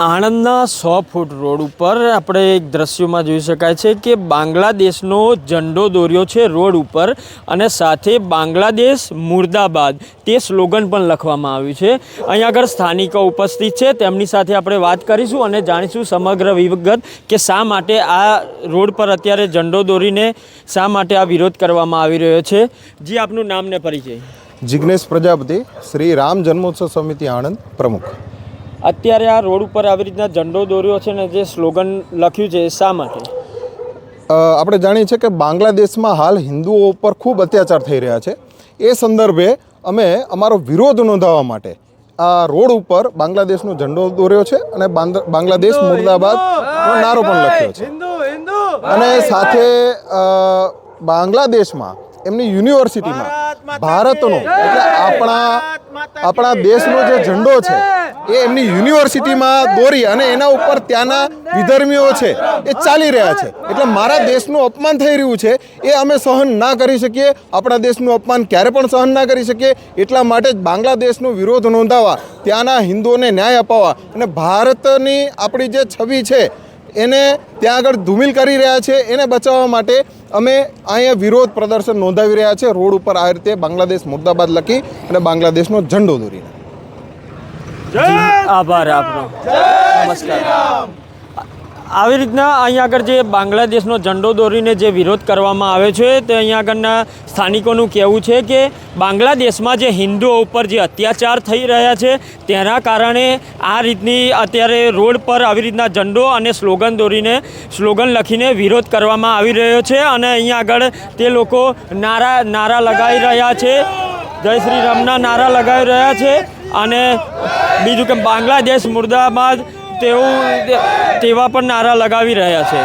આણંદના સો foot road ઉપર આપણે એક દ્રશ્યોમાં જોઈ શકાય છે કે બાંગ્લાદેશનો ઝંડો દોર્યો છે રોડ ઉપર અને સાથે બાંગ્લાદેશ મુર્દાબાદ તે સ્લોગન પણ લખવામાં આવ્યું છે. અહીં આગળ સ્થાનિકો ઉપસ્થિત છે, તેમની સાથે આપણે વાત કરીશું અને જાણીશું સમગ્ર વિગત કે શા માટે આ રોડ પર અત્યારે ઝંડો દોરીને શા માટે આ વિરોધ કરવામાં આવી રહ્યો છે. જી, આપનું નામ ને પરિચય. જિજ્ઞેશ પ્રજાપતિ, શ્રી રામ જન્મોત્સવ સમિતિ આણંદ પ્રમુખ. અત્યારે આ રોડ ઉપર આવી રીતના ઝંડો દોર્યો છે ને જે સ્લોગન લખ્યું છે એ શા માટે? આપણે જાણીએ છીએ કે બાંગ્લાદેશમાં હાલ હિન્દુઓ ઉપર ખૂબ અત્યાચાર થઈ રહ્યા છે. એ સંદર્ભે અમે અમારો વિરોધ નોંધાવવા માટે આ રોડ ઉપર બાંગ્લાદેશનો ઝંડો દોર્યો છે અને બાંગ્લાદેશ મુર્દાબાદ નારો પણ લખ્યો છે. અને સાથે બાંગ્લાદેશમાં એમની યુનિવર્સિટીમાં ભારતનો એટલે આપણા આપણા દેશનો જે ઝંડો છે એ એમની યુનિવર્સિટીમાં દોરી અને એના ઉપર ત્યાંના વિધર્મીઓ છે, એ ચાલી રહ્યા છે. એટલે મારા દેશનું અપમાન થઈ રહ્યું છે, એ અમે સહન ના કરી શકીએ, આપણા દેશનું અપમાન ક્યારે પણ સહન ના કરી શકીએ, એટલા માટે જ બાંગ્લાદેશનો વિરોધ નોંધાવવા ત્યાંના હિન્દુઓને ન્યાય અપાવવા અને ભારતની આપણી જે છબી છે, એને ત્યાં આગળ ધૂમિલ કરી રહ્યા છે, એને બચાવવા માટે અમે અહીંયા વિરોધ પ્રદર્શન નોંધાવી રહ્યા છે, રોડ ઉપર આ રીતે બાંગ્લાદેશ મુર્દાબાદ લખી અને બાંગ્લાદેશનો ઝંડો દોરીને. આભાર આપનો. નમસ્કાર આવી રીતના અહીંયા આગળ જે બાંગ્લાદેશનો ઝંડો દોરીને જે વિરોધ કરવામાં આવે છે તે અહીંયા આગળના સ્થાનિકોનું કહેવું છે કે બાંગ્લાદેશમાં જે હિન્દુઓ ઉપર જે અત્યાચાર થઈ રહ્યા છે તેના કારણે આ રીતની અત્યારે રોડ પર આવી રીતના ઝંડો અને સ્લોગન દોરીને સ્લોગન લખીને વિરોધ કરવામાં આવી રહ્યો છે અને અહીંયા આગળ તે લોકો નારા નારા લગાવી રહ્યા છે. જય શ્રી રામના નારા લગાવી રહ્યા છે અને બીજું કે બાંગ્લાદેશ મુર્દાબાદ તેવું તેવા પણ નારા લગાવી રહ્યા છે.